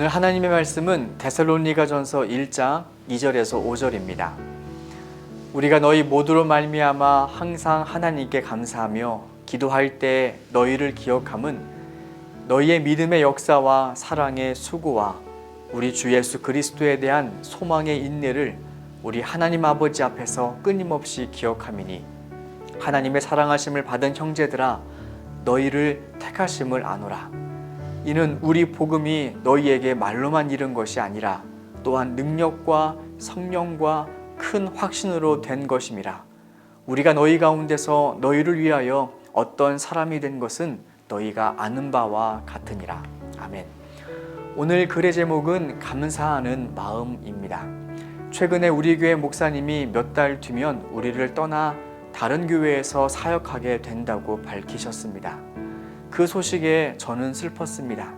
하나님의 말씀은 데살로니가전서 1장 2절에서 5절입니다. 우리가 너희 모두로 말미암아 항상 하나님께 감사하며 기도할 때 너희를 기억함은 너희의 믿음의 역사와 사랑의 수고와 우리 주 예수 그리스도에 대한 소망의 인내를 우리 하나님 아버지 앞에서 끊임없이 기억함이니 하나님의 사랑하심을 받은 형제들아 너희를 택하심을 아노라 이는 우리 복음이 너희에게 말로만 이른 것이 아니라 또한 능력과 성령과 큰 확신으로 된 것임이라. 우리가 너희 가운데서 너희를 위하여 어떤 사람이 된 것은 너희가 아는 바와 같으니라. 아멘. 오늘 글의 제목은 감사하는 마음입니다. 최근에 우리 교회 목사님이 몇 달 뒤면 우리를 떠나 다른 교회에서 사역하게 된다고 밝히셨습니다. 그 소식에 저는 슬펐습니다.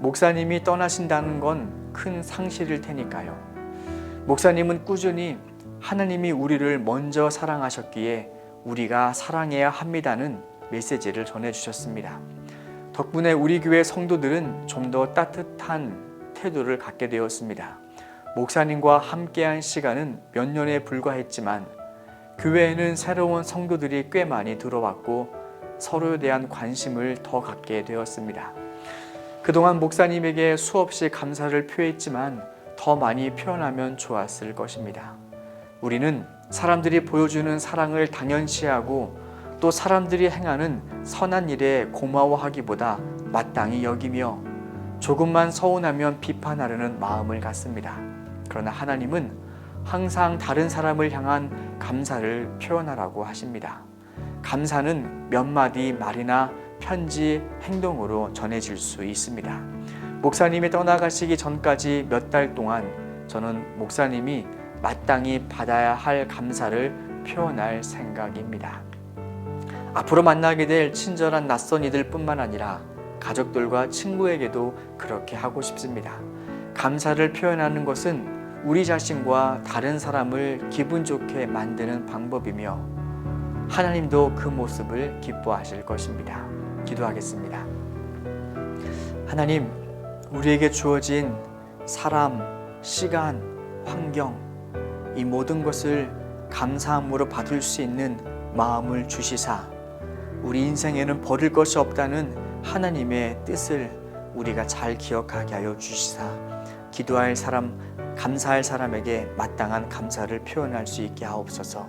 목사님이 떠나신다는 건 큰 상실일 테니까요. 목사님은 꾸준히 하나님이 우리를 먼저 사랑하셨기에 우리가 사랑해야 합니다는 메시지를 전해주셨습니다. 덕분에 우리 교회 성도들은 좀 더 따뜻한 태도를 갖게 되었습니다. 목사님과 함께한 시간은 몇 년에 불과했지만 교회에는 새로운 성도들이 꽤 많이 들어왔고 서로에 대한 관심을 더 갖게 되었습니다. 그동안 목사님에게 수없이 감사를 표했지만 더 많이 표현하면 좋았을 것입니다. 우리는 사람들이 보여주는 사랑을 당연시하고 또 사람들이 행하는 선한 일에 고마워하기보다 마땅히 여기며 조금만 서운하면 비판하려는 마음을 갖습니다. 그러나 하나님은 항상 다른 사람을 향한 감사를 표현하라고 하십니다. 감사는 몇 마디 말이나 편지, 행동으로 전해질 수 있습니다. 목사님이 떠나가시기 전까지 몇 달 동안 저는 목사님이 마땅히 받아야 할 감사를 표현할 생각입니다. 앞으로 만나게 될 친절한 낯선 이들 뿐만 아니라 가족들과 친구에게도 그렇게 하고 싶습니다. 감사를 표현하는 것은 우리 자신과 다른 사람을 기분 좋게 만드는 방법이며 하나님도 그 모습을 기뻐하실 것입니다. 기도하겠습니다. 하나님, 우리에게 주어진 사람, 시간, 환경, 이 모든 것을 감사함으로 받을 수 있는 마음을 주시사 우리 인생에는 버릴 것이 없다는 하나님의 뜻을 우리가 잘 기억하게 하여 주시사 기도할 사람, 감사할 사람에게 마땅한 감사를 표현할 수 있게 하옵소서